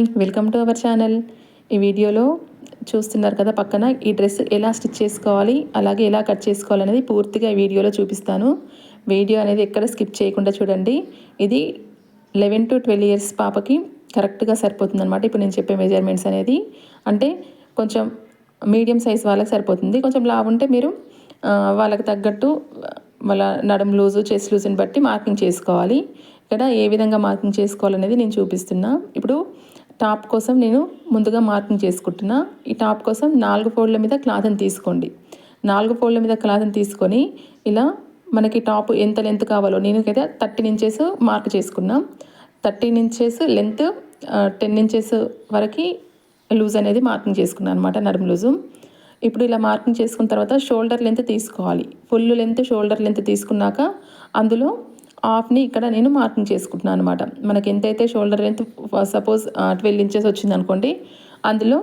Hi welcome to our channel ఈ వీడియోలో చూస్తున్నారు కదా పక్కన ఈ డ్రెస్ ఎలా స్టిచ్ చేసుకోవాలి అలాగే ఎలా కట్ చేసుకోవాలి అనేది పూర్తిగా ఈ వీడియోలో చూపిస్తాను. వీడియో అనేది ఎక్కడ స్కిప్ చేయకుండా చూడండి. ఇది లెవెన్ టు ట్వెల్వ్ ఇయర్స్ పాపకి కరెక్ట్గా సరిపోతుంది అనమాట ఇప్పుడు నేను చెప్పే మెజర్మెంట్స్ అనేది. అంటే కొంచెం మీడియం సైజ్ వాళ్ళకి సరిపోతుంది. కొంచెం లావు ఉంటే మీరు వాళ్ళకి తగ్గట్టు వాళ్ళ నడం లూజు చెస్ట్ లూజుని బట్టి మార్కింగ్ చేసుకోవాలి. ఇక్కడ ఏ విధంగా మార్కింగ్ చేసుకోవాలనేది నేను చూపిస్తున్నా. ఇప్పుడు టాప్ కోసం నేను ముందుగా మార్కింగ్ చేసుకుంటున్నా. ఈ టాప్ కోసం నాలుగు ఫోల్డ్ల మీద క్లాత్ని తీసుకోండి. నాలుగు ఫోల్డ్ల మీద క్లాత్ని తీసుకొని ఇలా మనకి టాప్ ఎంత లెంత్ కావాలో నేను కదా థర్టీన్ ఇంచెస్ మార్క్ చేసుకున్నాం. Thirteen inches length ten inches వరకు లూజ్ అనేది మార్కింగ్ చేసుకున్నాను అనమాట నడుము లూజు. ఇప్పుడు ఇలా మార్కింగ్ చేసుకున్న తర్వాత షోల్డర్ లెంత్ తీసుకోవాలి. ఫుల్ లెంత్ షోల్డర్ లెంత్ తీసుకున్నాక అందులో హాఫ్ని ఇక్కడ నేను మార్కింగ్ చేసుకుంటున్నాను అనమాట మనకి ఎంతైతే shoulder length suppose twelve inches వచ్చింది అనుకోండి అందులో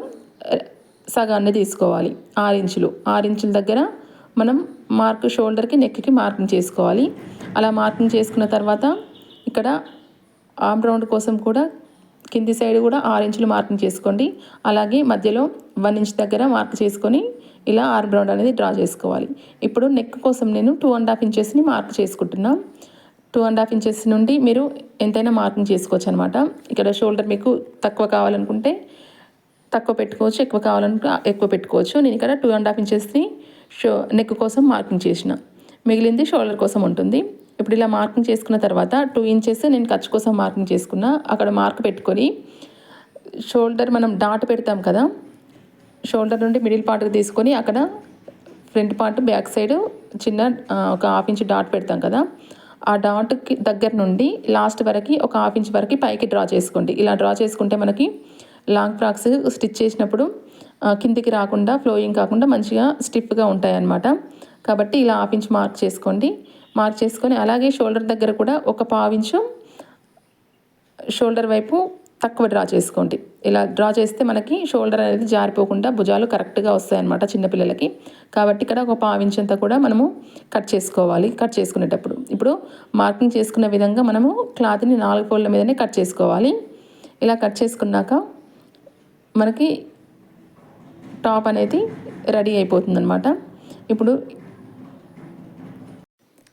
సగాన్ని తీసుకోవాలి ఆరు ఇంచులు. ఆరు ఇంచుల దగ్గర మనం మార్క్ షోల్డర్కి నెక్కి మార్కింగ్ చేసుకోవాలి. అలా మార్కింగ్ చేసుకున్న తర్వాత ఇక్కడ ఆమ్ రౌండ్ కోసం కూడా కింది సైడ్ కూడా ఆరు ఇంచులు మార్కింగ్ చేసుకోండి. అలాగే మధ్యలో వన్ ఇంచ్ దగ్గర మార్క్ చేసుకొని ఇలా ఆర్మ్ రౌండ్ అనేది డ్రా చేసుకోవాలి. ఇప్పుడు నెక్ కోసం నేను టూ అండ్ హాఫ్ ఇంచెస్ని మార్క్ చేసుకుంటున్నాను టూ అండ్ హాఫ్ ఇంచెస్ నుండి మీరు ఎంతైనా మార్కింగ్ చేసుకోవచ్చు అనమాట ఇక్కడ షోల్డర్ మీకు తక్కువ కావాలనుకుంటే తక్కువ పెట్టుకోవచ్చు ఎక్కువ కావాలనుకుంటే ఎక్కువ పెట్టుకోవచ్చు. నేను ఇక్కడ టూ అండ్ హాఫ్ ఇంచెస్ని షో నెక్ కోసం మార్కింగ్ చేసిన. మిగిలింది షోల్డర్ కోసం ఉంటుంది. ఇప్పుడు ఇలా మార్కింగ్ చేసుకున్న తర్వాత టూ ఇంచెస్ నేను ఖర్చు కోసం మార్కింగ్ చేసుకున్నా అక్కడ మార్క్ పెట్టుకొని షోల్డర్ మనం డాట్ పెడతాం కదా షోల్డర్ నుండి మిడిల్ పార్ట్కి తీసుకొని అక్కడ ఫ్రంట్ పార్ట్ బ్యాక్ సైడ్ చిన్న ఒక హాఫ్ ఇంచ్ డాట్ పెడతాం కదా. ఆ డాట్కి దగ్గర నుండి లాస్ట్ వరకు ఒక హాఫ్ ఇంచ్ వరకు పైకి డ్రా చేసుకోండి. ఇలా డ్రా చేసుకుంటే మనకి లాంగ్ ఫ్రాక్స్ స్టిచ్ చేసినప్పుడు కిందికి రాకుండా ఫ్లోయింగ్ కాకుండా మంచిగా స్టిఫ్గా ఉంటాయన్నమాట. కాబట్టి ఇలా హాఫ్ ఇంచ్ మార్క్ చేసుకోండి. మార్క్ చేసుకొని అలాగే షోల్డర్ దగ్గర కూడా ఒక పావించు షోల్డర్ వైపు తక్కువ డ్రా చేసుకోండి. ఇలా డ్రా చేస్తే మనకి షోల్డర్ అనేది జారిపోకుండా భుజాలు కరెక్ట్గా వస్తాయన్నమాట చిన్నపిల్లలకి. కాబట్టి ఇక్కడ ఒక పావించంతా కూడా మనము కట్ చేసుకోవాలి. కట్ చేసుకునేటప్పుడు ఇప్పుడు మార్కింగ్ చేసుకున్న విధంగా మనము క్లాత్ని నాలుగు ఫోల్డ్ల మీదనే కట్ చేసుకోవాలి. ఇలా కట్ చేసుకున్నాక మనకి టాప్ అనేది రెడీ అయిపోతుందనమాట ఇప్పుడు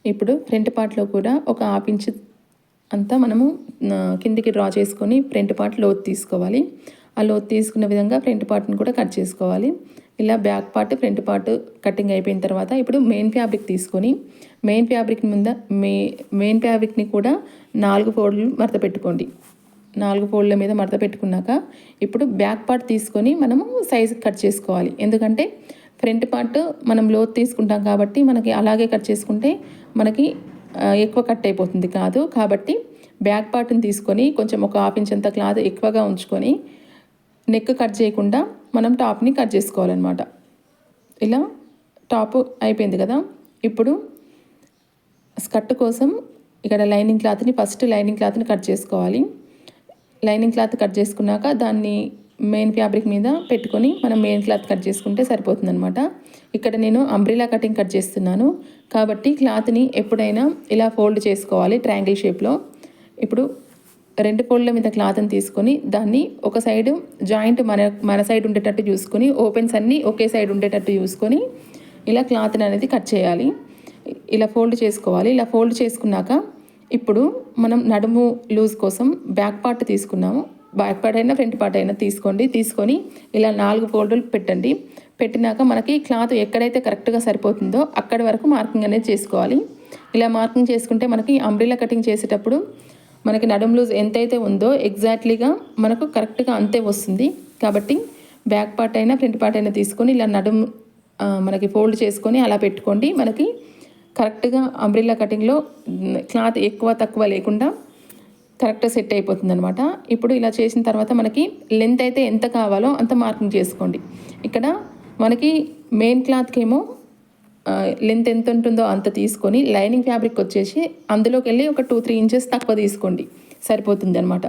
ఇప్పుడు ఫ్రంట్ పార్ట్లో కూడా ఒక ఆఫ్ ఇంచ్ అంతా మనము కిందికి డ్రా చేసుకొని ఫ్రంట్ పార్ట్ లోతు తీసుకోవాలి. ఆ లోతు తీసుకున్న విధంగా ఫ్రంట్ పార్ట్ని కూడా కట్ చేసుకోవాలి. ఇలా back part front part cutting అయిపోయిన తర్వాత ఇప్పుడు మెయిన్ ఫ్యాబ్రిక్ తీసుకొని మెయిన్ ఫ్యాబ్రిక్ ముంద మే మెయిన్ ఫ్యాబ్రిక్ని కూడా నాలుగు ఫోల్డ్లు మడత పెట్టుకోండి. నాలుగు ఫోల్డ్ల మీద మడత పెట్టుకున్నాక ఇప్పుడు బ్యాక్ పార్ట్ తీసుకొని మనము సైజు కట్ చేసుకోవాలి. ఎందుకంటే ఫ్రంట్ పార్ట్ మనం లోతు తీసుకుంటాం కాబట్టి మనకి అలాగే కట్ చేసుకుంటే మనకి ఎక్కువ కట్ అయిపోతుంది కాదు. కాబట్టి బ్యాక్ పార్ట్ని తీసుకొని కొంచెం ఒక హాఫ్ ఇంచ్ అంత క్లాత్ ఎక్కువగా ఉంచుకొని నెక్ కట్ చేయకుండా మనం టాప్ని కట్ చేసుకోవాలన్నమాట. ఇలా టాప్ అయిపోయింది కదా. ఇప్పుడు స్కర్ట్ కోసం ఇక్కడ లైనింగ్ క్లాత్ని ఫస్ట్ లైనింగ్ క్లాత్ని కట్ చేసుకోవాలి. లైనింగ్ క్లాత్ కట్ చేసుకున్నాక దాన్ని మెయిన్ ఫ్యాబ్రిక్ మీద పెట్టుకొని మనం మెయిన్ క్లాత్ కట్ చేసుకుంటే సరిపోతుందనమాట ఇక్కడ నేను అంబ్రిలా కటింగ్ కట్ చేస్తున్నాను. కాబట్టి క్లాత్ని ఎప్పుడైనా ఇలా ఫోల్డ్ చేసుకోవాలి ట్రయాంగిల్ షేప్లో. ఇప్పుడు రెండు ఫోల్డ్ల మీద క్లాత్ని తీసుకొని దాన్ని ఒక సైడ్ జాయింట్ మన మన సైడ్ ఉండేటట్టు చూసుకొని ఓపెన్స్ అన్నీ ఒకే సైడ్ ఉండేటట్టు చూసుకొని ఇలా క్లాత్ని అనేది కట్ చేయాలి. ఇలా ఫోల్డ్ చేసుకోవాలి. ఇలా ఫోల్డ్ చేసుకున్నాక ఇప్పుడు మనం నడుము లూజ్ కోసం బ్యాక్ పార్ట్ తీసుకున్నాము. బ్యాక్ పార్ట్ అయినా ఫ్రంట్ పార్ట్ అయినా తీసుకోండి. తీసుకొని ఇలా నాలుగు ఫోల్డులు పెట్టండి. పెట్టినాక మనకి క్లాత్ ఎక్కడైతే కరెక్ట్గా సరిపోతుందో అక్కడి వరకు మార్కింగ్ అనేది చేసుకోవాలి. ఇలా మార్కింగ్ చేసుకుంటే మనకి అంబ్రిలా కటింగ్ చేసేటప్పుడు మనకి నడుం లూజ్ ఎంతైతే ఉందో ఎగ్జాక్ట్లీగా మనకు కరెక్ట్గా అంతే వస్తుంది. కాబట్టి బ్యాక్ పార్ట్ అయినా ఫ్రంట్ పార్ట్ అయినా తీసుకొని ఇలా నడుం మనకి ఫోల్డ్ చేసుకొని అలా పెట్టుకోండి. మనకి కరెక్ట్గా అంబ్రిల్లా కటింగ్లో క్లాత్ ఎక్కువ తక్కువ లేకుండా కరెక్ట్ సెట్ అయిపోతుంది అనమాట ఇప్పుడు ఇలా చేసిన తర్వాత మనకి లెంత్ అయితే ఎంత కావాలో అంత మార్కింగ్ చేసుకోండి. ఇక్కడ మనకి మెయిన్ క్లాత్కి ఏమో లెంత్ ఎంత ఉంటుందో అంత తీసుకొని లైనింగ్ ఫ్యాబ్రిక్ వచ్చేసి అందులోకి వెళ్ళి ఒక టూ త్రీ ఇంచెస్ తక్కువ తీసుకోండి. సరిపోతుంది అనమాట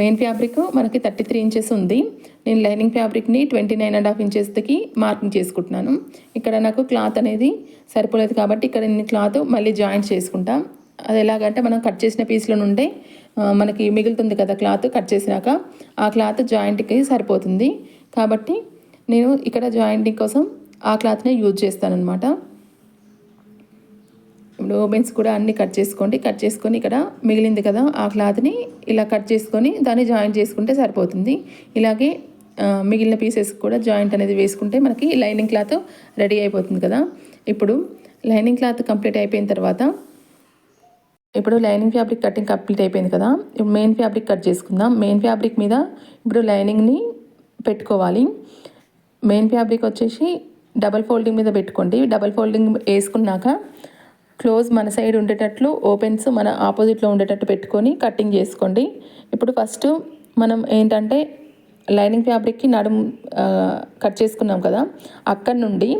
మెయిన్ ఫ్యాబ్రిక్ మనకి థర్టీ త్రీ ఇంచెస్ ఉంది. నేను లైనింగ్ ఫ్యాబ్రిక్ని ట్వంటీ నైన్ అండ్ హాఫ్ ఇంచెస్కి మార్కింగ్ చేసుకుంటున్నాను. ఇక్కడ నాకు క్లాత్ అనేది సరిపోలేదు కాబట్టి ఇక్కడ నేను క్లాత్ మళ్ళీ జాయింట్ చేసుకుంటాం. అది ఎలాగంటే మనం కట్ చేసిన పీస్లో నుండే మనకి మిగులుతుంది కదా క్లాత్ కట్ చేసినాక ఆ క్లాత్ జాయింట్కి సరిపోతుంది. కాబట్టి నేను ఇక్కడ జాయింటింగ్ కోసం ఆ క్లాత్నే యూజ్ చేస్తాను అనమాట ఇప్పుడు ఓపెన్స్ కూడా అన్ని కట్ చేసుకోండి కట్ చేసుకొని ఇక్కడ మిగిలింది కదా ఆ క్లాత్ని ఇలా కట్ చేసుకొని దాన్ని జాయింట్ చేసుకుంటే సరిపోతుంది. ఇలాగే మిగిలిన పీసెస్ కూడా జాయింట్ అనేది వేసుకుంటే మనకి లైనింగ్ క్లాత్ రెడీ అయిపోతుంది కదా. ఇప్పుడు లైనింగ్ క్లాత్ కంప్లీట్ అయిపోయిన తర్వాత ఇప్పుడు లైనింగ్ ఫ్యాబ్రిక్ కటింగ్ కంప్లీట్ అయిపోయింది కదా. ఇప్పుడు మెయిన్ ఫ్యాబ్రిక్ కట్ చేసుకుందాం. మెయిన్ ఫ్యాబ్రిక్ మీద ఇప్పుడు లైనింగ్ని పెట్టుకోవాలి. మెయిన్ ఫ్యాబ్రిక్ వచ్చేసి డబల్ ఫోల్డింగ్ మీద పెట్టుకోండి. డబల్ ఫోల్డింగ్ వేసుకున్నాక క్లోజ్ మన సైడ్ ఉండేటట్లు ఓపెన్స్ మన ఆపోజిట్లో ఉండేటట్టు పెట్టుకొని కటింగ్ చేసుకోండి. ఇప్పుడు ఫస్ట్ మనం ఏంటంటే లైనింగ్ ఫ్యాబ్రిక్కి నడుము కట్ చేసుకున్నాం కదా అక్కడ నుండి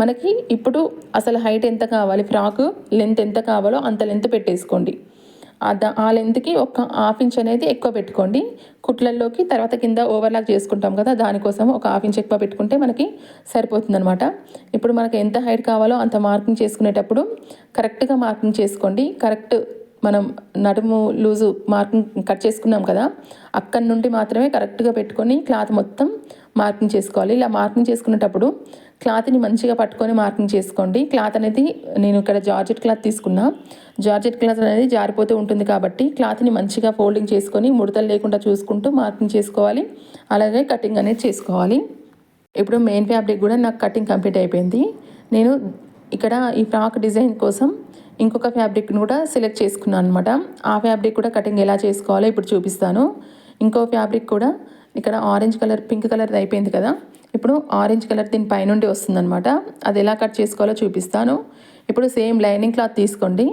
మనకి ఇప్పుడు అసలు హైట్ ఎంత కావాలి ఫ్రాక్ లెంత్ ఎంత కావాలో అంత లెంత్ పెట్టేసుకోండి. ఆ లెంత్కి ఒక హాఫ్ ఇంచ్ అనేది ఎక్కువ పెట్టుకోండి. కుట్లల్లోకి తర్వాత కింద ఓవర్లాక్ చేసుకుంటాం కదా దానికోసం ఒక హాఫ్ ఇంచ్ ఎక్కువ పెట్టుకుంటే మనకి సరిపోతుంది అనమాట ఇప్పుడు మనకు ఎంత హైట్ కావాలో అంత మార్కింగ్ చేసుకునేటప్పుడు కరెక్ట్గా మార్కింగ్ చేసుకోండి. కరెక్ట్ మనం నడుము లూజు మార్కింగ్ కట్ చేసుకున్నాం కదా అక్కడి నుండి మాత్రమే కరెక్ట్గా పెట్టుకొని క్లాత్ మొత్తం మార్కింగ్ చేసుకోవాలి. ఇలా మార్కింగ్ చేసుకునేటప్పుడు క్లాత్ని మంచిగా పట్టుకొని మార్కింగ్ చేసుకోండి. క్లాత్ అనేది నేను ఇక్కడ జార్జెట్ క్లాత్ తీసుకున్నా. జార్జెట్ క్లాత్ అనేది జారిపోతూ ఉంటుంది కాబట్టి క్లాత్ని మంచిగా ఫోల్డింగ్ చేసుకొని ముడతలు లేకుండా చూసుకుంటూ మార్కింగ్ చేసుకోవాలి. అలాగే కటింగ్ అనేది చేసుకోవాలి. ఇప్పుడు మెయిన్ ఫ్యాబ్రిక్ కూడా నాకు కటింగ్ కంప్లీట్ అయిపోయింది. నేను ఇక్కడ ఈ ఫ్రాక్ డిజైన్ కోసం ఇంకొక ఫ్యాబ్రిక్ని కూడా సెలెక్ట్ చేసుకున్నాను అనమాట ఆ ఫ్యాబ్రిక్ కూడా కటింగ్ ఎలా చేసుకోవాలో ఇప్పుడు చూపిస్తాను. ఇంకో ఫ్యాబ్రిక్ కూడా ఇక్కడ ఆరెంజ్ కలర్ పింక్ కలర్ అయిపోయింది కదా. ఇప్పుడు ఆరెంజ్ కలర్ దీని పైనుండి వస్తుందన్నమాట. అది ఎలా కట్ చేసుకోవాలో చూపిస్తాను. ఇప్పుడు సేమ్ లైనింగ్ క్లాత్ తీసుకోండి.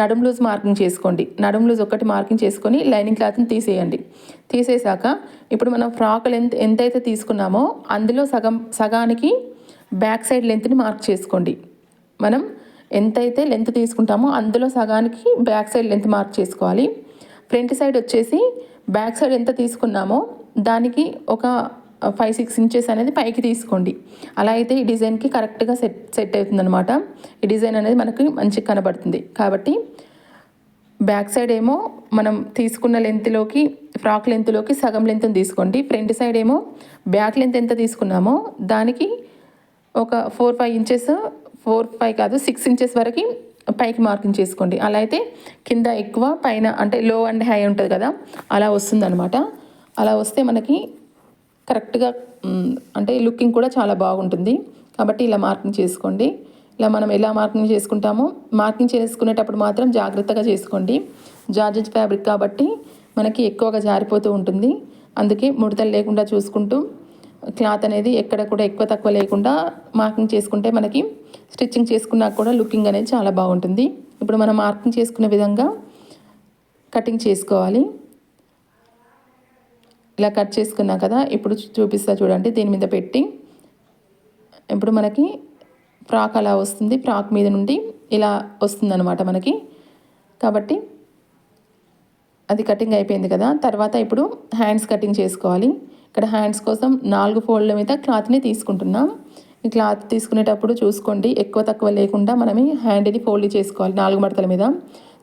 నడుం లూజ్ మార్కింగ్ చేసుకోండి. నడుం లూజ్ ఒకటి మార్కింగ్ చేసుకొని లైనింగ్ క్లాత్ని తీసేయండి. తీసేసాక ఇప్పుడు మనం ఫ్రాక్ లెంత్ ఎంతైతే తీసుకున్నామో అందులో సగం సగానికి బ్యాక్ సైడ్ లెంత్ని మార్క్ చేసుకోండి. మనం ఎంతైతే లెంత్ తీసుకుంటామో అందులో సగానికి బ్యాక్ సైడ్ లెంత్ మార్క్ చేసుకోవాలి. ఫ్రంట్ సైడ్ వచ్చేసి బ్యాక్ సైడ్ ఎంత తీసుకున్నామో దానికి ఒక ఫైవ్ సిక్స్ ఇంచెస్ అనేది పైకి తీసుకోండి. అలా అయితే ఈ డిజైన్కి కరెక్ట్గా సెట్ సెట్ అవుతుందన్నమాట. ఈ డిజైన్ అనేది మనకి మంచిగా కనబడుతుంది. కాబట్టి బ్యాక్ సైడ్ ఏమో మనం తీసుకున్న లెంత్లోకి ఫ్రాక్ లెంత్లోకి సగం లెంత్ని తీసుకోండి. ఫ్రంట్ సైడ్ ఏమో బ్యాక్ లెంత్ ఎంత తీసుకున్నామో దానికి ఒక four five inches four five కాదు సిక్స్ ఇంచెస్ వరకు పైకి మార్కింగ్ చేసుకోండి. అలా అయితే కింద ఎక్కువ పైన అంటే లో అండ్ హై ఉంటుంది కదా అలా వస్తుందన్నమాట. అలా వస్తే మనకి కరెక్ట్గా అంటే లుకింగ్ కూడా చాలా బాగుంటుంది. కాబట్టి ఇలా మార్కింగ్ చేసుకోండి. ఇలా మనం ఎలా మార్కింగ్ చేసుకుంటామో మార్కింగ్ చేసుకునేటప్పుడు మాత్రం జాగ్రత్తగా చేసుకోండి. జార్జెట్ ఫ్యాబ్రిక్ కాబట్టి మనకి ఎక్కువగా జారిపోతూ ఉంటుంది. అందుకే ముడతలు లేకుండా చూసుకుంటూ క్లాత్ అనేది ఎక్కడ కూడా ఎక్కువ తక్కువ లేకుండా మార్కింగ్ చేసుకుంటే మనకి స్టిచ్చింగ్ చేసుకున్నా కూడా లుకింగ్ అనేది చాలా బాగుంటుంది. ఇప్పుడు మనం మార్కింగ్ చేసుకునే విధంగా కటింగ్ చేసుకోవాలి. ఇలా కట్ చేసుకున్నా కదా ఇప్పుడు చూపిస్తా చూడండి. దీని మీద పెట్టి ఇప్పుడు మనకి ఫ్రాక్ అలా వస్తుంది. ఫ్రాక్ మీద నుండి ఇలా వస్తుంది అనమాట మనకి. కాబట్టి అది కటింగ్ అయిపోయింది కదా. తర్వాత ఇప్పుడు హ్యాండ్స్ కటింగ్ చేసుకోవాలి. ఇక్కడ హ్యాండ్స్ కోసం నాలుగు ఫోల్డ్ల మీద క్లాత్ని తీసుకుంటున్నాం. ఈ క్లాత్ తీసుకునేటప్పుడు చూసుకోండి. ఎక్కువ తక్కువ లేకుండా మనమే హ్యాండ్ని ఫోల్డ్ చేసుకోవాలి నాలుగు మడతల మీద.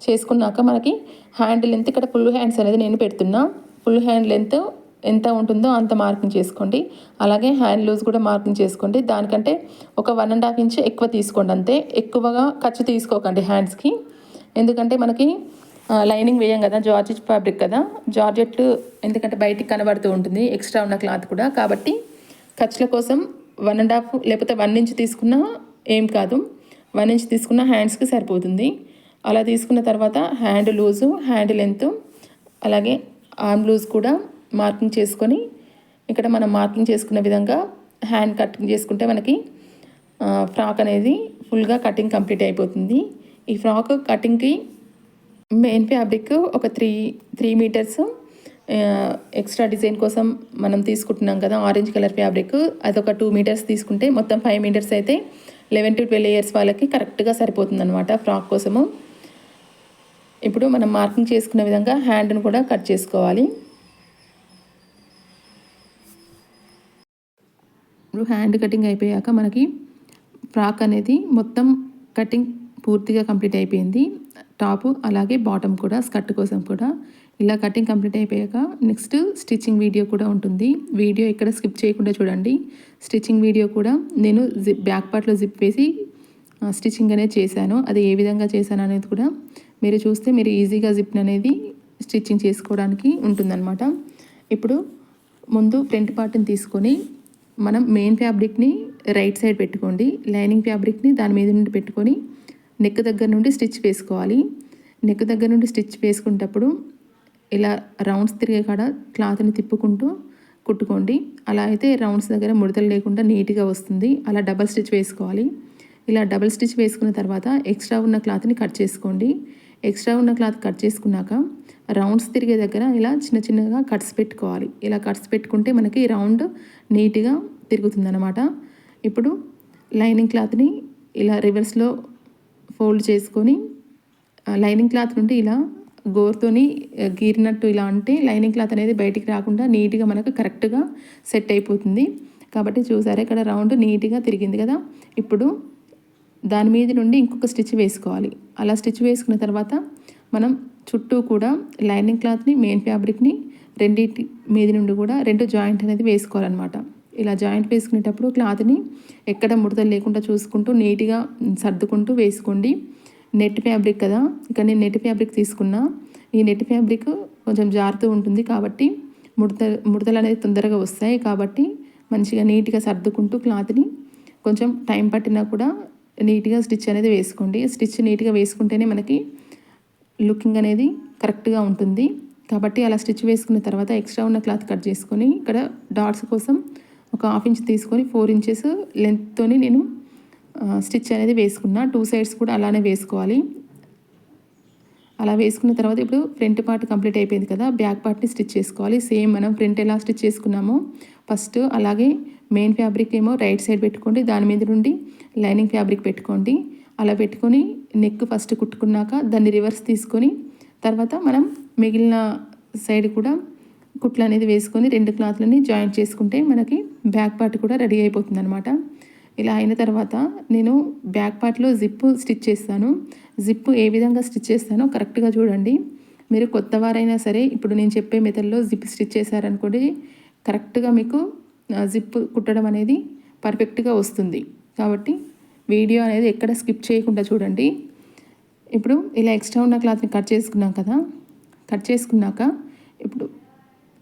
చేసుకున్నాక మనకి హ్యాండ్ లెంత్ ఇక్కడ ఫుల్ హ్యాండ్స్ అనేది నేను పెడుతున్నా. ఫుల్ హ్యాండ్ లెంత్ ఎంత ఉంటుందో అంత మార్కింగ్ చేసుకోండి. అలాగే హ్యాండ్ లూజ్ కూడా మార్కింగ్ చేసుకోండి. దానికంటే ఒక వన్ అండ్ హాఫ్ ఇంచ్ ఎక్కువ తీసుకోండి అంతే. ఎక్కువగా ఖర్చు తీసుకోకండి హ్యాండ్స్కి ఎందుకంటే మనకి లైనింగ్ వేయం కదా జార్జెట్ ఫ్యాబ్రిక్ కదా. జార్జెట్ ఎందుకంటే బయటికి కనబడుతూ ఉంటుంది ఎక్స్ట్రా ఉన్న క్లాత్ కూడా. కాబట్టి ఖర్చుల కోసం వన్ అండ్ హాఫ్ లేకపోతే వన్ ఇంచ్ తీసుకున్నా ఏం కాదు. వన్ ఇంచ్ తీసుకున్న హ్యాండ్స్కి సరిపోతుంది. అలా తీసుకున్న తర్వాత హ్యాండ్ లూజు హ్యాండ్ లెంత్ అలాగే ఆర్మ్ లూజ్ కూడా మార్కింగ్ చేసుకొని ఇక్కడ మనం మార్కింగ్ చేసుకున్న విధంగా హ్యాండ్ కటింగ్ చేసుకుంటే మనకి ఫ్రాక్ అనేది ఫుల్గా కటింగ్ కంప్లీట్ అయిపోతుంది. ఈ ఫ్రాక్ కటింగ్కి మెయిన్ ఫ్యాబ్రిక్ ఒక three three meters extra design కోసం మనం తీసుకుంటున్నాం కదా ఆరెంజ్ కలర్ ఫ్యాబ్రిక్. అదొక టూ మీటర్స్ తీసుకుంటే మొత్తం ఫైవ్ మీటర్స్ అయితే లెవెన్ టు ట్వెల్వ్ ఇయర్స్ వాళ్ళకి కరెక్ట్గా సరిపోతుంది అనమాట ఫ్రాక్ కోసము. ఇప్పుడు మనం మార్కింగ్ చేసుకునే విధంగా హ్యాండ్ను కూడా కట్ చేసుకోవాలి. ఇప్పుడు హ్యాండ్ కటింగ్ అయిపోయాక మనకి ఫ్రాక్ అనేది మొత్తం కటింగ్ పూర్తిగా కంప్లీట్ అయిపోయింది. టాప్ అలాగే బాటమ్ కూడా స్కర్ట్ కోసం కూడా. ఇలా కటింగ్ కంప్లీట్ అయిపోయాక నెక్స్ట్ స్టిచ్చింగ్ వీడియో కూడా ఉంటుంది. వీడియో ఎక్కడ స్కిప్ చేయకుండా చూడండి. స్టిచ్చింగ్ వీడియో కూడా నేను జిప్ బ్యాక్ పార్ట్లో జిప్ వేసి స్టిచ్చింగ్ అనేది చేశాను. అది ఏ విధంగా చేశాను అనేది కూడా మీరు చూస్తే మీరు ఈజీగా జిప్ అనేది స్టిచ్చింగ్ చేసుకోవడానికి ఉంటుందన్నమాట. ఇప్పుడు ముందు ఫ్రంట్ పార్ట్ని తీసుకొని మనం మెయిన్ ఫ్యాబ్రిక్ని రైట్ సైడ్ పెట్టుకోండి. లైనింగ్ ఫ్యాబ్రిక్ని దాని మీద నుండి పెట్టుకొని నెక్ దగ్గర నుండి స్టిచ్ వేసుకోవాలి. నెక్ దగ్గర నుండి స్టిచ్ వేసుకునేటప్పుడు ఇలా రౌండ్స్ తిరిగే కాడ క్లాత్ని తిప్పుకుంటూ కుట్టుకోండి. అలా అయితే రౌండ్స్ దగ్గర ముడతలు లేకుండా నీట్గా వస్తుంది. అలా డబల్ స్టిచ్ వేసుకోవాలి. ఇలా డబల్ స్టిచ్ వేసుకున్న తర్వాత ఎక్స్ట్రా ఉన్న క్లాత్ని కట్ చేసుకోండి. ఎక్స్ట్రా ఉన్న క్లాత్ కట్ చేసుకున్నాక రౌండ్స్ తిరిగే దగ్గర ఇలా చిన్న చిన్నగా కట్స్ పెట్టుకోవాలి. ఇలా కట్స్ పెట్టుకుంటే మనకి రౌండ్ నీట్గా తిరుగుతుందనమాట ఇప్పుడు లైనింగ్ క్లాత్ని ఇలా రివర్స్లో ఫోల్డ్ చేసుకొని లైనింగ్ క్లాత్ నుండి ఇలా గోరుతోని గీరినట్టు ఇలా అంటే లైనింగ్ క్లాత్ అనేది బయటికి రాకుండా నీట్గా మనకు కరెక్ట్గా సెట్ అయిపోతుంది. కాబట్టి చూసారా ఇక్కడ రౌండ్ నీట్గా తిరిగింది కదా? ఇప్పుడు దాని మీద నుండి ఇంకొక స్టిచ్ వేసుకోవాలి. అలా స్టిచ్ వేసుకున్న తర్వాత మనం చుట్టూ కూడా లైనింగ్ క్లాత్ని మెయిన్ ఫ్యాబ్రిక్ని రెండింటి మీద నుండి కూడా రెండు జాయింట్ అనేది వేసుకోవాలన్నమాట. ఇలా జాయింట్ వేసుకునేటప్పుడు క్లాత్ని ఎక్కడ ముడతలు లేకుండా చూసుకుంటూ నీట్గా సర్దుకుంటూ వేసుకోండి. నెట్ ఫ్యాబ్రిక్ కదా ఇక నేను నెట్ ఫ్యాబ్రిక్ తీసుకున్నా. ఈ నెట్ ఫ్యాబ్రిక్ కొంచెం జారుతూ ఉంటుంది కాబట్టి ముడత ముడతలు అనేది తొందరగా వస్తాయి కాబట్టి మంచిగా నీట్గా సర్దుకుంటూ క్లాత్ని కొంచెం టైం పట్టినా కూడా నీట్గా స్టిచ్ అనేది వేసుకోండి. స్టిచ్ నీట్గా వేసుకుంటేనే మనకి లుకింగ్ అనేది కరెక్ట్గా ఉంటుంది. కాబట్టి అలా స్టిచ్ వేసుకున్న తర్వాత ఎక్స్ట్రా ఉన్న క్లాత్ కట్ చేసుకొని ఇక్కడ డాట్స్ కోసం ఒక హాఫ్ ఇంచ్ తీసుకొని ఫోర్ ఇంచెస్ లెంత్తోని నేను స్టిచ్ అనేది వేసుకున్నా. టూ సైడ్స్ కూడా అలానే వేసుకోవాలి. అలా వేసుకున్న తర్వాత ఇప్పుడు ఫ్రంట్ పార్ట్ కంప్లీట్ అయిపోయింది కదా బ్యాక్ పార్ట్ని స్టిచ్ చేసుకోవాలి. సేమ్ మనం ఫ్రంట్ ఎలా స్టిచ్ చేసుకున్నామో ఫస్ట్ అలాగే మెయిన్ ఫ్యాబ్రిక్ ఏమో రైట్ సైడ్ పెట్టుకోండి దాని మీద నుండి లైనింగ్ ఫ్యాబ్రిక్ పెట్టుకోండి. అలా పెట్టుకొని నెక్ ఫస్ట్ కుట్టుకున్నాక దాన్ని రివర్స్ తీసుకొని తర్వాత మనం మిగిలిన సైడ్ కూడా కుట్లు అనేది వేసుకొని రెండు క్లాత్లని జాయింట్ చేసుకుంటే మనకి బ్యాక్ పార్ట్ కూడా రెడీ అయిపోతుంది అనమాట ఇలా అయిన తర్వాత నేను బ్యాక్ పార్ట్లో జిప్పు స్టిచ్ చేస్తాను. జిప్ ఏ విధంగా స్టిచ్ చేస్తానో కరెక్ట్గా చూడండి. మీరు కొత్త వారైనా సరే ఇప్పుడు నేను చెప్పే మెథడ్లో జిప్ స్టిచ్ చేశారనుకోండి కరెక్ట్గా మీకు జిప్ కుట్టడం అనేది పర్ఫెక్ట్గా వస్తుంది. కాబట్టి వీడియో అనేది ఎక్కడ స్కిప్ చేయకుండా చూడండి. ఇప్పుడు ఇలా ఎక్స్ట్రా ఉన్న క్లాత్ని కట్ చేసుకున్నాం కదా. కట్ చేసుకున్నాక ఇప్పుడు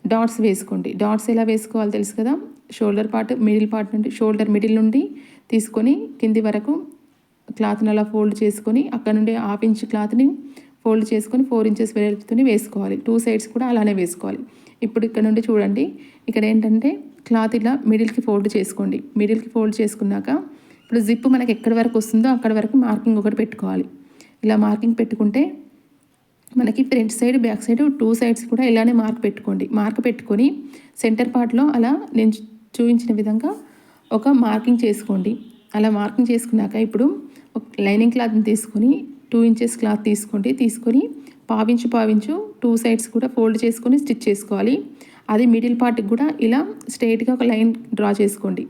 డాట్స్ వేసుకోండి. డాట్స్ ఎలా వేసుకోవాలో తెలుసు కదా? షోల్డర్ పార్ట్ మిడిల్ పార్ట్ నుండి షోల్డర్ మిడిల్ నుండి తీసుకొని కింది వరకు క్లాత్ని అలా ఫోల్డ్ చేసుకొని అక్కడ నుండి హాఫ్ ఇంచ్ క్లాత్ని ఫోల్డ్ చేసుకొని ఫోర్ ఇంచెస్ వెడల్పుతోని వేసుకోవాలి. టూ సైడ్స్ కూడా అలానే వేసుకోవాలి. ఇప్పుడు ఇక్కడ నుండి చూడండి. ఇక్కడ ఏంటంటే క్లాత్ ఇలా మిడిల్కి ఫోల్డ్ చేసుకోండి. మిడిల్కి ఫోల్డ్ చేసుకున్నాక ఇప్పుడు జిప్ మనకి ఎక్కడి వరకు వస్తుందో అక్కడ వరకు మార్కింగ్ ఒకటి పెట్టుకోవాలి. ఇలా మార్కింగ్ పెట్టుకుంటే మనకి front side back side two sides కూడా ఇలానే మార్క్ పెట్టుకోండి. మార్క్ పెట్టుకొని సెంటర్ పార్ట్లో అలా నేను చూపించిన విధంగా ఒక మార్కింగ్ చేసుకోండి. అలా మార్కింగ్ చేసుకున్నాక ఇప్పుడు ఒక లైనింగ్ క్లాత్ని తీసుకొని టూ ఇంచెస్ క్లాత్ తీసుకోండి. తీసుకొని పావించు పావించు టూ సైడ్స్ కూడా ఫోల్డ్ చేసుకొని స్టిచ్ చేసుకోవాలి. అది మిడిల్ పార్ట్కి కూడా ఇలా స్ట్రైట్గా ఒక లైన్ డ్రా చేసుకోండి.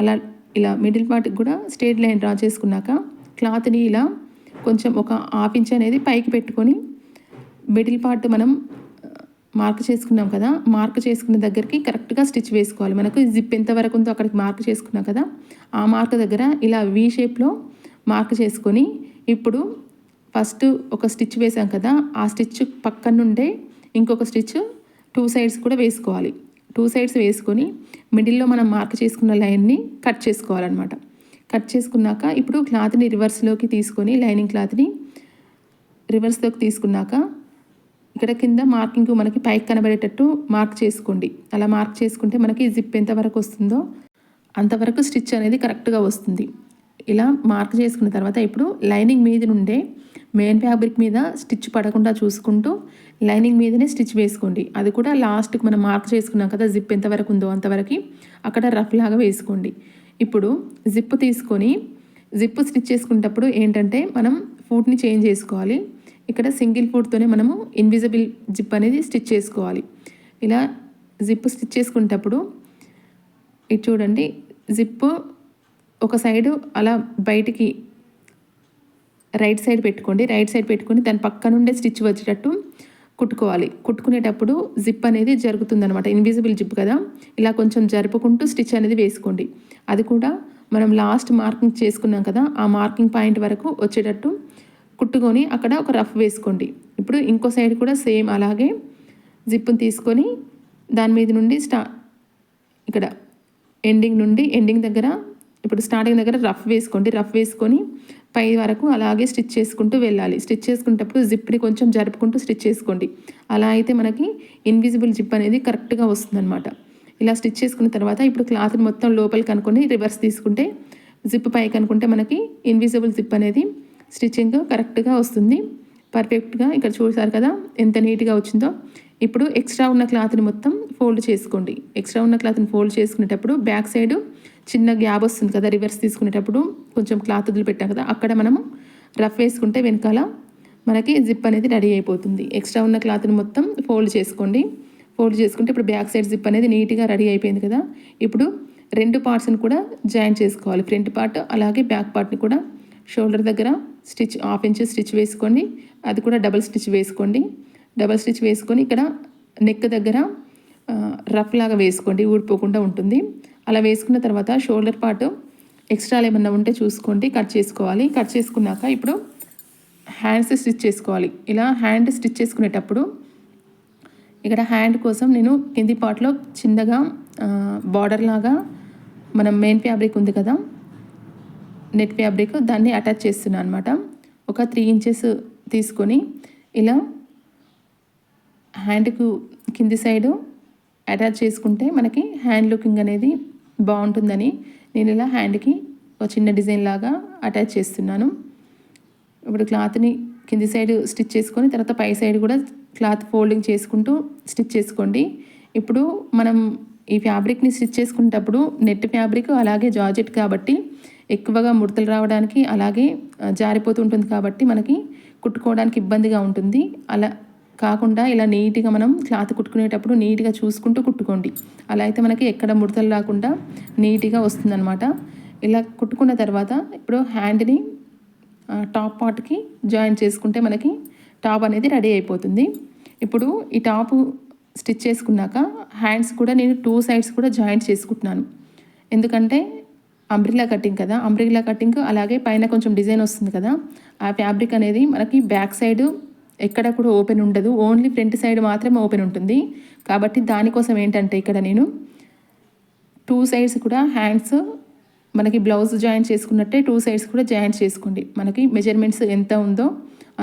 అలా ఇలా మిడిల్ పార్ట్కి కూడా స్ట్రేట్ లైన్ డ్రా చేసుకున్నాక క్లాత్ని ఇలా కొంచెం ఒక హాఫ్ ఇంచ్ అనేది పైకి పెట్టుకొని మిడిల్ పార్ట్ మనం మార్క్ చేసుకున్నాం కదా మార్క్ చేసుకున్న దగ్గరికి కరెక్ట్గా స్టిచ్ వేసుకోవాలి. మనకు జిప్ ఎంత వరకు ఉందో అక్కడికి మార్క్ చేసుకున్నాం కదా ఆ మార్క్ దగ్గర ఇలా వీ షేప్లో మార్క్ చేసుకొని ఇప్పుడు ఫస్ట్ ఒక స్టిచ్ వేసాం కదా ఆ స్టిచ్ పక్కన నుండే ఇంకొక స్టిచ్ టూ సైడ్స్ కూడా వేసుకోవాలి. టూ సైడ్స్ వేసుకొని మిడిల్లో మనం మార్క్ చేసుకున్న లైన్ని కట్ చేసుకోవాలన్నమాట. కట్ చేసుకున్నాక ఇప్పుడు క్లాత్ని రివర్స్లోకి తీసుకొని లైనింగ్ క్లాత్ని రివర్స్లోకి తీసుకున్నాక ఇక్కడ కింద మార్కింగ్ మనకి పైకి కనబడేటట్టు మార్క్ చేసుకోండి. అలా మార్క్ చేసుకుంటే మనకి జిప్ ఎంతవరకు వస్తుందో అంతవరకు స్టిచ్ అనేది కరెక్ట్గా వస్తుంది. ఇలా మార్క్ చేసుకున్న తర్వాత ఇప్పుడు లైనింగ్ మీద నుండే మెయిన్ ఫ్యాబ్రిక్ మీద స్టిచ్ పడకుండా చూసుకుంటూ లైనింగ్ మీదనే స్టిచ్ వేసుకోండి. అది కూడా లాస్ట్కి మనం మార్క్ చేసుకున్నాం కదా జిప్ ఎంతవరకు ఉందో అంతవరకు అక్కడ రఫ్ లాగా వేసుకోండి. ఇప్పుడు జిప్ తీసుకొని జిప్ స్టిచ్ చేసుకునేటప్పుడు ఏంటంటే మనం ఫుడ్ని చేంజ్ చేసుకోవాలి. ఇక్కడ సింగిల్ ఫుడ్తోనే మనము ఇన్విజిబుల్ జిప్ అనేది స్టిచ్ చేసుకోవాలి. ఇలా జిప్ స్టిచ్ చేసుకునేటప్పుడు ఇది చూడండి జిప్ ఒక సైడు అలా బయటికి రైట్ సైడ్ పెట్టుకోండి రైట్ సైడ్ పెట్టుకొని దాని పక్క నుండే స్టిచ్ వచ్చేటట్టు కుట్టుకోవాలి. కుట్టుకునేటప్పుడు జిప్ అనేది జరుగుతుందనమాట ఇన్విజిబుల్ జిప్ కదా. ఇలా కొంచెం జరుపుకుంటూ స్టిచ్ అనేది వేసుకోండి. అది కూడా మనం లాస్ట్ మార్కింగ్ చేసుకున్నాం కదా ఆ మార్కింగ్ పాయింట్ వరకు వచ్చేటట్టు కుట్టుకొని అక్కడ ఒక రఫ్ వేసుకోండి. ఇప్పుడు ఇంకో సైడ్ కూడా సేమ్ అలాగే జిప్పుని తీసుకొని దాని మీద నుండి స్టా ఇక్కడ ఎండింగ్ నుండి ఎండింగ్ దగ్గర ఇప్పుడు స్టార్టింగ్ దగ్గర రఫ్ వేసుకోండి. రఫ్ వేసుకొని పై వరకు అలాగే స్టిచ్ చేసుకుంటూ వెళ్ళాలి. స్టిచ్ చేసుకునేటప్పుడు జిప్ని కొంచెం జరుపుకుంటూ స్టిచ్ చేసుకోండి. అలా అయితే మనకి ఇన్విజిబుల్ జిప్ అనేది కరెక్ట్గా వస్తుందన్నమాట. ఇలా స్టిచ్ చేసుకున్న తర్వాత ఇప్పుడు క్లాత్ని మొత్తం లోపలికి అనుకొని రివర్స్ తీసుకుంటే జిప్ పైకి అనుకుంటే మనకి ఇన్విజిబుల్ జిప్ అనేది స్టిచ్చింగ్ కరెక్ట్గా వస్తుంది. పర్ఫెక్ట్గా ఇక్కడ చూసారు కదా ఎంత నీట్గా వచ్చిందో. ఇప్పుడు ఎక్స్ట్రా ఉన్న క్లాత్ని మొత్తం ఫోల్డ్ చేసుకోండి. ఎక్స్ట్రా ఉన్న క్లాత్ని ఫోల్డ్ చేసుకునేటప్పుడు బ్యాక్ సైడ్ చిన్న గ్యాప్ వస్తుంది కదా రివర్స్ తీసుకునేటప్పుడు కొంచెం క్లాత్ వదిలిపెట్టాం కదా అక్కడ మనము రఫ్ వేసుకుంటే వెనకాల మనకి జిప్ అనేది రెడీ అయిపోతుంది. ఎక్స్ట్రా ఉన్న క్లాత్ని మొత్తం ఫోల్డ్ చేసుకోండి. ఫోల్డ్ చేసుకుంటే ఇప్పుడు బ్యాక్ సైడ్ జిప్ అనేది నీట్గా రెడీ అయిపోయింది కదా ఇప్పుడు రెండు పార్ట్స్ని కూడా జాయిన్ చేసుకోవాలి. ఫ్రంట్ పార్ట్ అలాగే బ్యాక్ పార్ట్ని కూడా షోల్డర్ దగ్గర స్టిచ్ హాఫ్ ఇంచ్ స్టిచ్ వేసుకోండి. అది కూడా డబల్ స్టిచ్ వేసుకోండి. డబల్ స్టిచ్ వేసుకొని ఇక్కడ నెక్ దగ్గర రఫ్ లాగా వేసుకోండి. ఊడిపోకుండా ఉంటుంది. అలా వేసుకున్న తర్వాత షోల్డర్ పార్ట్ ఎక్స్ట్రాలు ఏమన్నా ఉంటే చూసుకోండి కట్ చేసుకోవాలి. కట్ చేసుకున్నాక ఇప్పుడు హ్యాండ్స్ స్టిచ్ చేసుకోవాలి. ఇలా హ్యాండ్ స్టిచ్ చేసుకునేటప్పుడు ఇక్కడ హ్యాండ్ కోసం నేను కింది పార్ట్లో చిన్నగా బార్డర్ లాగా మనం మెయిన్ ఫ్యాబ్రిక్ ఉంది కదా నెట్ ఫ్యాబ్రిక్ దాన్ని అటాచ్ చేస్తున్నాను అనమాట ఒక త్రీ ఇంచెస్ తీసుకొని ఇలా హ్యాండ్కు కింది సైడు అటాచ్ చేసుకుంటే మనకి హ్యాండ్ లుకింగ్ అనేది బాగుంటుందని నేను ఇలా హ్యాండ్కి ఒక చిన్న డిజైన్ లాగా అటాచ్ చేస్తున్నాను. ఇప్పుడు క్లాత్ని కింది సైడ్ స్టిచ్ చేసుకొని తర్వాత పై సైడ్ కూడా క్లాత్ ఫోల్డింగ్ చేసుకుంటూ స్టిచ్ చేసుకోండి. ఇప్పుడు మనం ఈ ఫ్యాబ్రిక్ని స్టిచ్ చేసుకునేటప్పుడు నెట్ ఫ్యాబ్రిక్ అలాగే జార్జెట్ కాబట్టి ఎక్కువగా ముడతలు రావడానికి అలాగే జారిపోతూ ఉంటుంది కాబట్టి మనకి కుట్టుకోవడానికి ఇబ్బందిగా ఉంటుంది. అలా కాకుండా ఇలా నీట్గా మనం క్లాత్ కుట్టుకునేటప్పుడు నీట్గా చూసుకుంటూ కుట్టుకోండి. అలా అయితే మనకి ఎక్కడ ముడతలు రాకుండా నీట్గా వస్తుందన్నమాట. ఇలా కుట్టుకున్న తర్వాత ఇప్పుడు హ్యాండ్ని టాప్ పార్ట్కి జాయిన్ చేసుకుంటే మనకి టాప్ అనేది రెడీ అయిపోతుంది. ఇప్పుడు ఈ టాప్ స్టిచ్ చేసుకున్నాక హ్యాండ్స్ కూడా నేను టూ సైడ్స్ కూడా జాయింట్ చేసుకుంటున్నాను. ఎందుకంటే అంబ్రిలా కటింగ్ కదా అంబ్రిలా కటింగ్ అలాగే పైన కొంచెం డిజైన్ వస్తుంది కదా ఆ ఫ్యాబ్రిక్ అనేది మనకి బ్యాక్ సైడ్ ఎక్కడ కూడా ఓపెన్ ఉండదు. ఓన్లీ ఫ్రంట్ సైడ్ మాత్రమే ఓపెన్ ఉంటుంది. కాబట్టి దానికోసం ఏంటంటే ఇక్కడ నేను టూ సైడ్స్ కూడా హ్యాండ్స్ మనకి బ్లౌజ్ జాయిన్ చేసుకున్నట్టే టూ సైడ్స్ కూడా జాయిన్ చేసుకోండి. మనకి మెజర్మెంట్స్ ఎంత ఉందో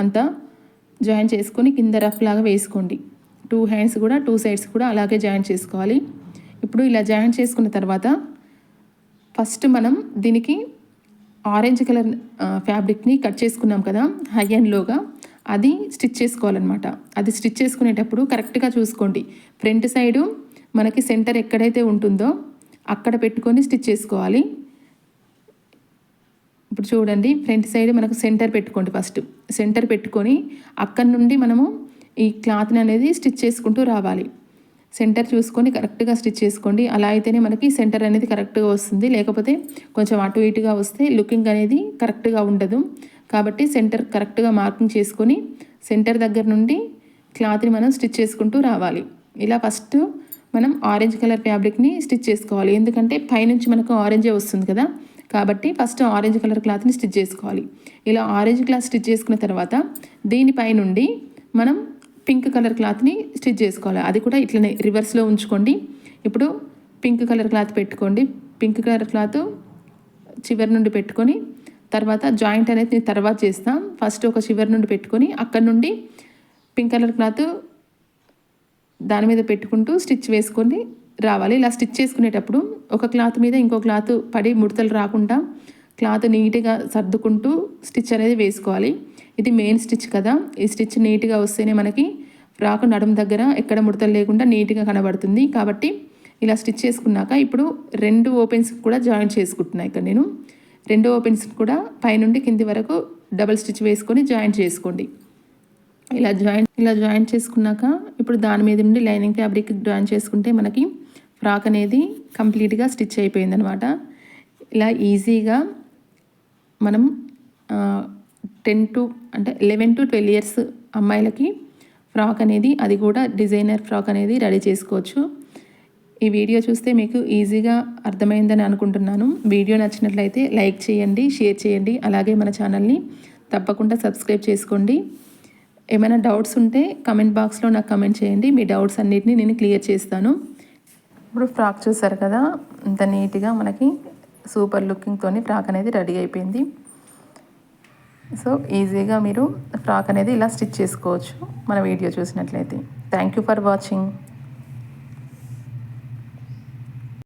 అంత జాయిన్ చేసుకొని కింద రఫ్ లాగా వేసుకోండి. టూ హ్యాండ్స్ కూడా టూ సైడ్స్ కూడా అలాగే జాయిన్ చేసుకోవాలి. ఇప్పుడు ఇలా జాయిన్ చేసుకున్న తర్వాత ఫస్ట్ మనం దీనికి ఆరెంజ్ కలర్ ఫ్యాబ్రిక్ని కట్ చేసుకున్నాం కదా హై అండ్ లోగా. అది స్టిచ్ చేసుకోవాలన్నమాట. అది స్టిచ్ చేసుకునేటప్పుడు కరెక్ట్గా చూసుకోండి. ఫ్రంట్ సైడు మనకి సెంటర్ ఎక్కడైతే ఉంటుందో అక్కడ పెట్టుకొని స్టిచ్ చేసుకోవాలి. ఇప్పుడు చూడండి ఫ్రంట్ సైడ్ మనకు సెంటర్ పెట్టుకోండి ఫస్ట్. సెంటర్ పెట్టుకొని అక్కడ నుండి మనము ఈ క్లాత్ని అనేది స్టిచ్ చేసుకుంటూ రావాలి. సెంటర్ చూసుకొని కరెక్ట్గా స్టిచ్ చేసుకోండి. అలా అయితేనే మనకి సెంటర్ అనేది కరెక్ట్గా వస్తుంది. లేకపోతే కొంచెం అటు ఇటుగా వస్తే లుకింగ్ అనేది కరెక్ట్గా ఉండదు. కాబట్టి సెంటర్ కరెక్ట్గా మార్కింగ్ చేసుకొని సెంటర్ దగ్గర నుండి క్లాత్ని మనం స్టిచ్ చేసుకుంటూ రావాలి. ఇలా ఫస్ట్ మనం ఆరెంజ్ కలర్ ఫ్యాబ్రిక్ని స్టిచ్ చేసుకోవాలి. ఎందుకంటే పైనుంచి మనకు ఆరెంజే వస్తుంది కదా. కాబట్టి ఫస్ట్ ఆరెంజ్ కలర్ క్లాత్ని స్టిచ్ చేసుకోవాలి. ఇలా ఆరెంజ్ క్లాత్ స్టిచ్ చేసుకున్న తర్వాత దీనిపై నుండి మనం పింక్ కలర్ క్లాత్ని స్టిచ్ చేసుకోవాలి. అది కూడా ఇట్లనే రివర్స్లో ఉంచుకోండి. ఇప్పుడు పింక్ కలర్ క్లాత్ పెట్టుకోండి. పింక్ కలర్ క్లాత్ చివరి నుండి పెట్టుకొని తర్వాత జాయింట్ అనేది నేను తర్వాత చేస్తాం. ఫస్ట్ ఒక చివరి నుండి పెట్టుకొని అక్కడ నుండి పింక్ కలర్ క్లాత్ దాని మీద పెట్టుకుంటూ స్టిచ్ వేసుకొని రావాలి. ఇలా స్టిచ్ చేసుకునేటప్పుడు ఒక క్లాత్ మీద ఇంకో క్లాత్ పడి ముడతలు రాకుండా క్లాత్ నీట్గా సర్దుకుంటూ స్టిచ్ అనేది వేసుకోవాలి. ఇది మెయిన్ స్టిచ్ కదా. ఈ స్టిచ్ నీట్గా వస్తేనే మనకి ఫ్రాక్ నడుం దగ్గర ఎక్కడ ముడతలు లేకుండా నీట్గా కనబడుతుంది. కాబట్టి ఇలా స్టిచ్ చేసుకున్నాక ఇప్పుడు రెండు ఓపెన్స్ కూడా జాయిన్ చేసుకుంటున్నాయి ఇక్కడ నేను. రెండు ఓపెన్స్ కూడా పైనుండి కింది వరకు డబల్ స్టిచ్ వేసుకొని జాయింట్ చేసుకోండి. ఇలా జాయింట్ ఇలా జాయింట్ చేసుకున్నాక ఇప్పుడు దాని మీద నుండి లైనింగ్ ఫ్యాబ్రిక్ జాయిన్ చేసుకుంటే మనకి ఫ్రాక్ అనేది కంప్లీట్గా స్టిచ్ అయిపోయింది అనమాట ఇలా ఈజీగా మనం టెన్ టు అంటే లెవెన్ టు ట్వెల్వ్ ఇయర్స్ అమ్మాయిలకి ఫ్రాక్ అనేది అది కూడా డిజైనర్ ఫ్రాక్ అనేది రెడీ చేసుకోవచ్చు. ఈ వీడియో చూస్తే మీకు ఈజీగా అర్థమైందని అనుకుంటున్నాను. వీడియో నచ్చినట్లయితే లైక్ చేయండి షేర్ చేయండి అలాగే మన ఛానల్ని తప్పకుండా సబ్స్క్రైబ్ చేసుకోండి. ఏమైనా డౌట్స్ ఉంటే కమెంట్ బాక్స్లో నాకు కమెంట్ చేయండి. మీ డౌట్స్ అన్నిటిని నేను క్లియర్ చేస్తాను. ఇప్పుడు ఫ్రాక్ చూసారు కదా ఇంత నీట్గా మనకి సూపర్ లుకింగ్తో ఫ్రాక్ అనేది రెడీ అయిపోయింది. సో ఈజీగా మీరు ఫ్రాక్ అనేది ఇలా స్టిచ్ చేసుకోవచ్చు మన వీడియో చూసినట్లయితే. Thank you for watching.